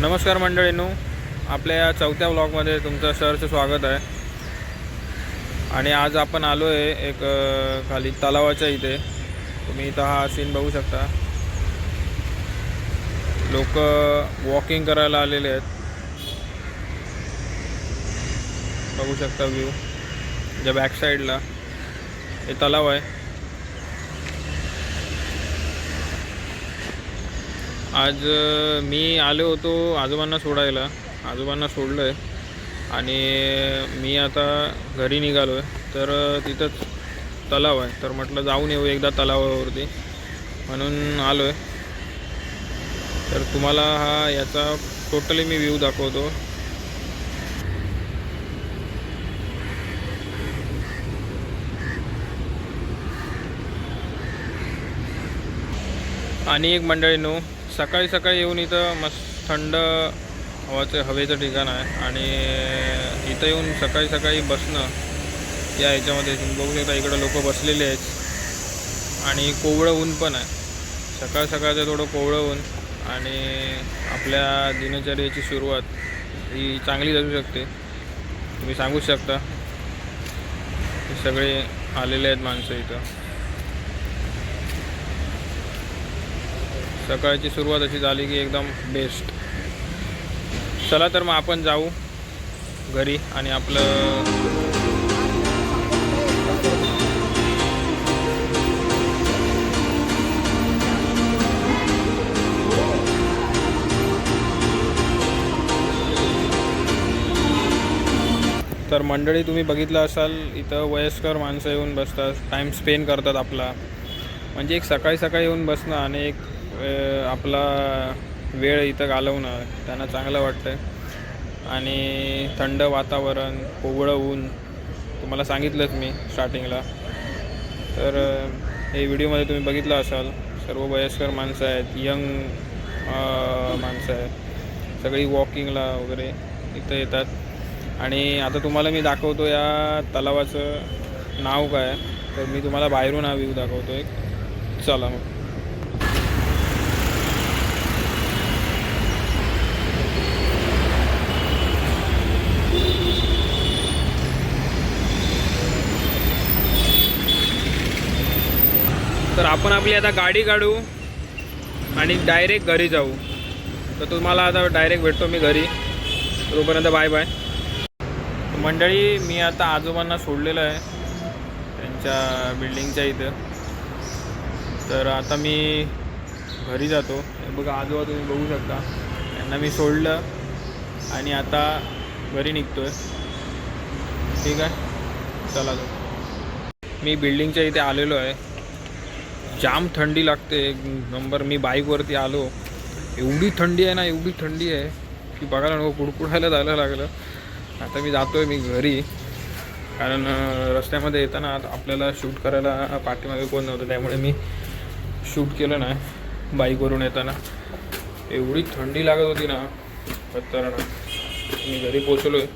नमस्कार मंडळींनो आपल्या या चौथ्या ब्लॉगमध्ये तुमचं सरचं स्वागत आहे. आणि आज आपण आलो आहे एक खाली तलावाच्या इथे. तुम्ही इथं हा सीन बघू शकता. लोक वॉकिंग करायला आलेले आहेत. बघू शकता व्ह्यू ज्या बॅक साईडला हे तलाव आहे. आज मी आलो होतो आजोबांना सोडायला. आजोबांना सोडलं आहे आणि मी आता घरी निघालो आहे तर तिथंच तलाव आहे. तर म्हटलं जाऊन येऊ एकदा तलावावरती. म्हणून आलो आहे तर तुम्हाला हा याचा टोटली मी व्ह्यू दाखवतो. आणि एक मंडळीनो सकाळी सकाळी येऊन इथं मस्त थंड हवाचं हवेचं ठिकाण आहे. आणि इथं येऊन सकाळी सकाळी बसणं या ह्याच्यामध्ये तुम्ही बघू शकता इकडं लोक बसलेले आहेत. आणि कोवळं ऊन पण आहे. सकाळ सकाळचं थोडं कोवळं ऊन. आणि आपल्या दिनचर्येची सुरुवात ही चांगली असू शकते. तुम्ही सांगूच शकता. सगळे आलेले आहेत माणसं इथं. सकाळची सुरुवात अशी झाली की एकदम बेस्ट चला तर मग आपण जाऊ घरी आणि आपलं तर मंडळी तुम्ही बघितलं असाल इथं वयस्कर माणसं येऊन बसतात टाईम स्पेंड करतात आपला. म्हणजे एक सकाळी सकाळी येऊन बसणं आणि एक आपला वेळ इथं घालवणं त्यांना चांगलं वाटतं आणि थंड वातावरण कोवळं ऊन तुम्हाला सांगितलंच मी स्टार्टिंगला तर हे व्हिडिओमध्ये तुम्ही बघितलं असाल सर्व वयस्कर माणसं आहेत यंग माणसं आहेत. सगळी वॉकिंगला वगैरे इथं येतात. आणि आता तुम्हाला मी दाखवतो या तलावाचं नाव काय आहे. तर मी तुम्हाला बाहेरून हा व्ह्यू दाखवतो एक. चला मग. तर आपण आपली आता गाडी काढू आणि डायरेक्ट घरी जाऊ. तर तुम्हाला आता डायरेक्ट भेटतो मी घरी. तोपर्यंत बाय बाय. मंडळी मी आता आजोबांना सोडलेलं आहे. त्यांच्या बिल्डिंगच्या इथं. तर आता मी घरी जातो. बघा आजोबा तुम्ही बघू शकता. त्यांना मी सोडलं आणि आता घरी निघतो आहे ठीक आहे? चला जाऊ मी बिल्डिंगच्या इथे आलेलो आहे. जाम थंडी लागते. एक नंबर मी बाईकवरती आलो. एवढी थंडी आहे ना एवढी थंडी आहे की बघायला नको कुडकुडायला जायला लागलं. आता मी जातो आहे मी घरी. कारण रस्त्यामध्ये येताना आता आपल्याला शूट करायला पाठीमागे कोण नव्हतं त्यामुळे मी शूट केलं नाही बाईकवरून येताना. एवढी थंडी लागत होती ना खतरनाक. मी घरी पोचलो आहे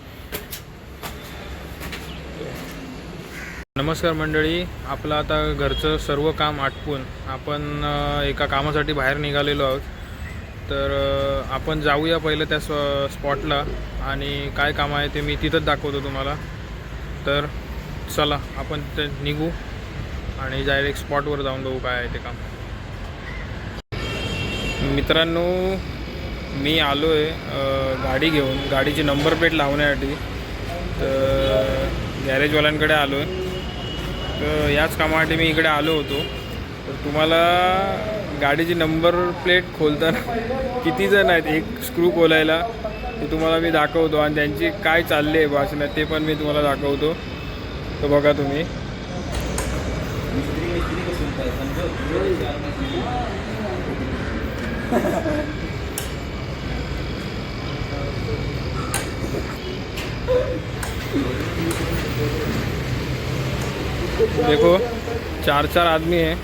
नमस्कार मंडळी आपलं आता घरचं सर्व काम आटपून आपण एका कामासाठी बाहेर निघालेलो आहोत. तर आपण जाऊया पहिलं त्या स्व स्पॉटला आणि काय काम आहे ते मी तिथंच दाखवतो तुम्हाला. तर चला आपण ते निघू आणि डायरेक्ट स्पॉटवर जाऊन बघू काय आहे ते काम. मित्रांनो मी आलो आहे गाडी घेऊन. गाडीची नंबर प्लेट लावण्यासाठी. तर गॅरेजवाल्यांकडे आलो आहे तर याच कामासाठी मी इकडे आलो होतो. तर तुम्हाला गाडीची नंबर प्लेट खोलताना किती जण आहेत एक स्क्रू खोलायला ते तुम्हाला मी दाखवतो आणि त्यांची काय चालली आहे भाषण ते पण मी तुम्हाला दाखवतो. तर बघा तुम्ही. देखो, चार चार आदमी हैं।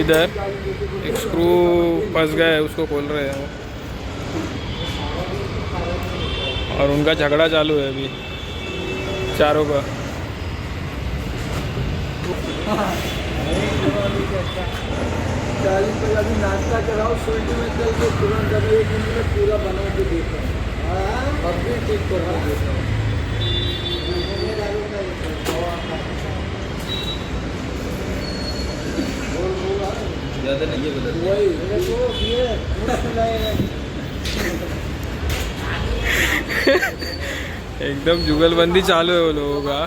इधर एक स्क्रू फंस गया है, उसको खोल रहे हैं और उनका झगड़ा चालू है अभी, चारों का। पूरा बना के हूँ। अब भी ठीक देता हूँ। ज़्यादा नहीं है बदल वही ये एकदम जुगलबंदी चालू आहे लोगों का।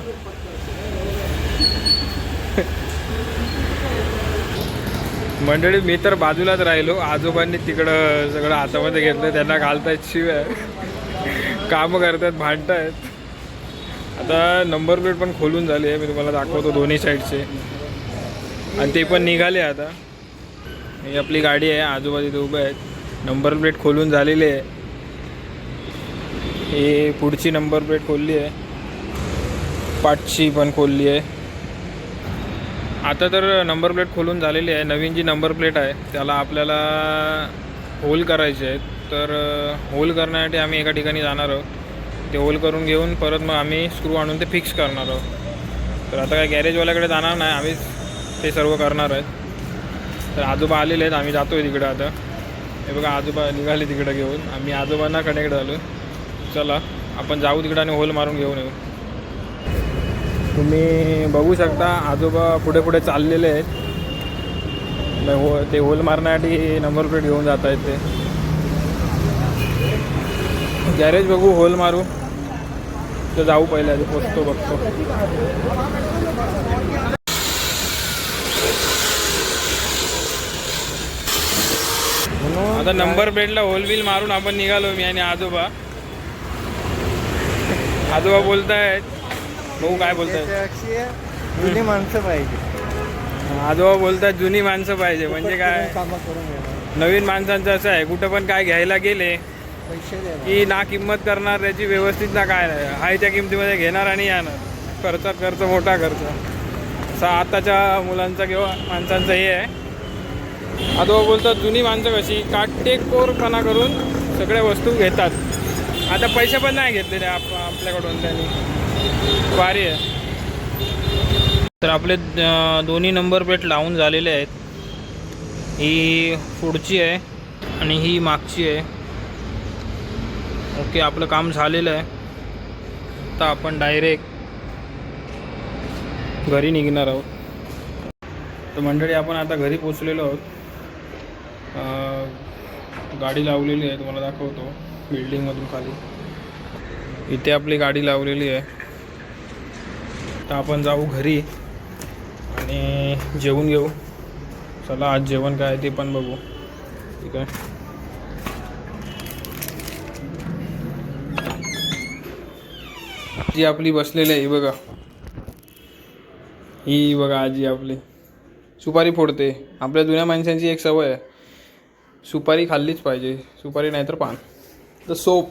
मंडळी मी तर बाजूलाच राहिलो. आजोबांनी तिकडं सगळं हातामध्ये घेतलं त्यांना घालतायत शिव्या. कामं करतायत भांडतायत. आता नंबर प्लेट पण खोलून झाली आहे. मी तुम्हाला दाखवतो दोन्ही साईडचे आणि ते पण निघाले आता. ही आपली गाडी आहे आजूबाजूला उभे आहेत. नंबर प्लेट खोलून झालेली आहे. ही पुढची नंबर प्लेट खोलली आहे. पाठची पण खोलली आहे. आता तर नंबर प्लेट खोलून झालेली आहे. नवीन जी नंबर प्लेट आहे त्याला आपल्याला होल करायचे आहेत. तर होल करण्यासाठी आम्ही एका ठिकाणी जाणार आहोत. ते होल करून घेऊन परत मग आम्ही स्क्रू आणून ते फिक्स करणार आहोत. तर आता काय गॅरेजवाल्याकडे जाणार नाही. आम्ही ते सर्व करणार आहेत. तर आजोबा आलेले आहेत आम्ही जातो आहे तिकडं आता. हे बघा आजोबा निघाले तिकडं घेऊन. आम्ही आजोबांना कनेक्ट झालो. चला आपण जाऊ तिकडं आणि होल मारून घेऊन येऊ. तुम्ही बघू शकता आजोबा पुढे पुढे चाललेले आहेत. हो ते होल मारण्यासाठी नंबर प्लेट घेऊन जात आहेत ते. गॅरेज बघू होल मारू. तर जाऊ पहिले आधी पोचतो बघतो. आता नंबर प्लेटला होल बिल मारून आपण निघालो मी आणि आजोबा. आजोबा बोलतायत. भाऊ काय बोलतायत? जुनी माणसं पाहिजे. आजोबा बोलतात जुनी माणसं पाहिजे. म्हणजे काय? नवीन माणसांचं असं आहे कुठं पण काय घ्यायला गेले की ना किंमत करणार त्याची व्यवस्थित ना काय नाही. हाय त्या किमतीमध्ये घेणार आणि येणार. खर्चात खर्च मोठा खर्च. असा आताच्या मुलांचा किंवा माणसांचं हे आहे. आजोबा बोलतात जुनी माणसं कशी? काटेकोरपणा करून सगळ्या वस्तू घेतात. आता पैसे पण नाही घेतलेले आप आपल्याकडून त्यांनी. भारी आहे. तर आपले दोन्ही नंबर प्लेट लावून झालेले आहेत. ही पुढची आहे आणि ही मागची आहे. ओके आपलं काम झालेलं आहे. आता आपण डायरेक्ट घरी निघणार आहोत. तर मंडळी आपण आता घरी पोचलेलो आहोत. गाडी लावलेली आहे तुम्हाला दाखवतो बिल्डिंगमधून खाली. इथे आपली गाडी लावलेली आहे. तर आपण जाऊ घरी आणि जेवून घेऊ. चला आज जेवण काय आहे ते पण बघू. ठीक आहे जी आपली बसलेली आहे बघा. ही बघा आजी आपली. सुपारी फोडते. आपल्या जुन्या माणसांची एक सवय आहे. सुपारी खाल्लीच पाहिजे. सुपारी नाहीतर पान. तर सोप.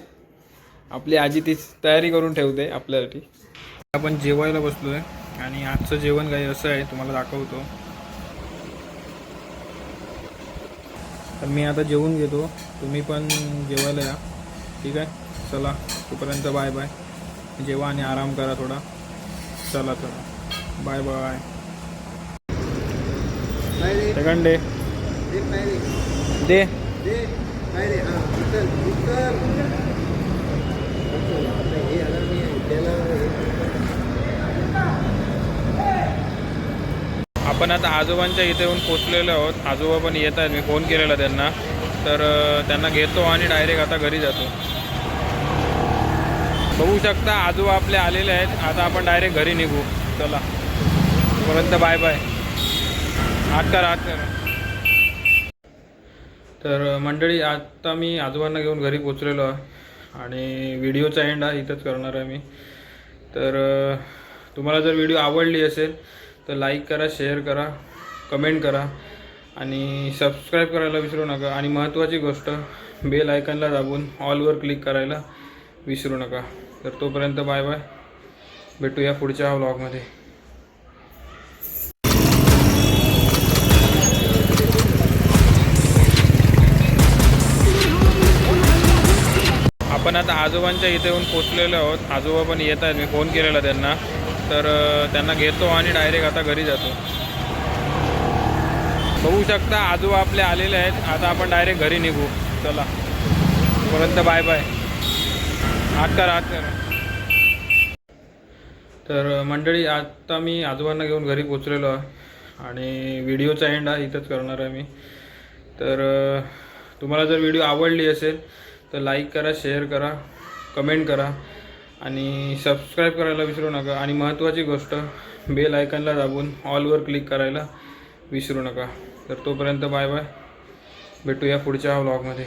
आपली आजी ती तयारी करून ठेवते आपल्यासाठी. आपण जेवायला बसलो आहे आणि आजचं जेवण काही असं आहे तुम्हाला दाखवतो. तर मी आता जेवून घेतो. तुम्ही पण जेवायला या. ठीक आहे? चला. तोपर्यंत बाय बाय. जेवा आणि आराम करा थोडा. चला चला. Bye bye. नाही सेकंड डे. दे. आपण आता आजोबांच्या इथे येऊन पोचलेलो आहोत. आजोबा पण येत आहेत. मी फोन केलेला त्यांना. तर त्यांना घेतो आणि डायरेक्ट आता घरी जातो. बघू शकता आजोबा आपले आलेले आहेत. आता आपण डायरेक्ट घरी निघू. चला. तोपर्यंत बाय बाय आत करा आत करा तर मंडळी आता मी आजोबांना घेऊन घरी पोचलेलो आहे आणि व्हिडिओचा एंड हा इथंच करणार आहे मी. तर तुम्हाला जर व्हिडिओ आवडली असेल तर लाईक करा शेअर करा कमेंट करा आणि सबस्क्राईब करायला विसरू नका. आणि महत्त्वाची गोष्ट बेल आयकनला दाबून ऑलवर क्लिक करायला विसरू नका. तर तोपर्यंत बाय बाय भेटूया पुढच्या व्लॉगमध्ये आपण आता आजोबांच्या इथे येऊन पोचलेलो आहोत. आजोबा पण येत आहेत. मी फोन केलेला त्यांना. तर त्यांना घेतो आणि डायरेक्ट आता घरी जातो. बघू शकता आजोबा आपले आलेले आहेत. आता आपण डायरेक्ट घरी निघू. चला. पर्यंत बाय बाय हात करा हात करा तर मंडळी आता मी आजोबांना घेऊन घरी पोचलेलो आहे. आणि व्हिडिओचा एंड हा इथंच करणार आहे मी. तर तुम्हाला जर व्हिडिओ आवडली असेल तर लाईक करा शेअर करा कमेंट करा आणि सबस्क्राईब करायला विसरू नका. आणि महत्त्वाची गोष्ट बेल आयकनला दाबून ऑलवर क्लिक करायला विसरू नका. तर तोपर्यंत बाय बाय भेटूया पुढच्या व्लॉगमध्ये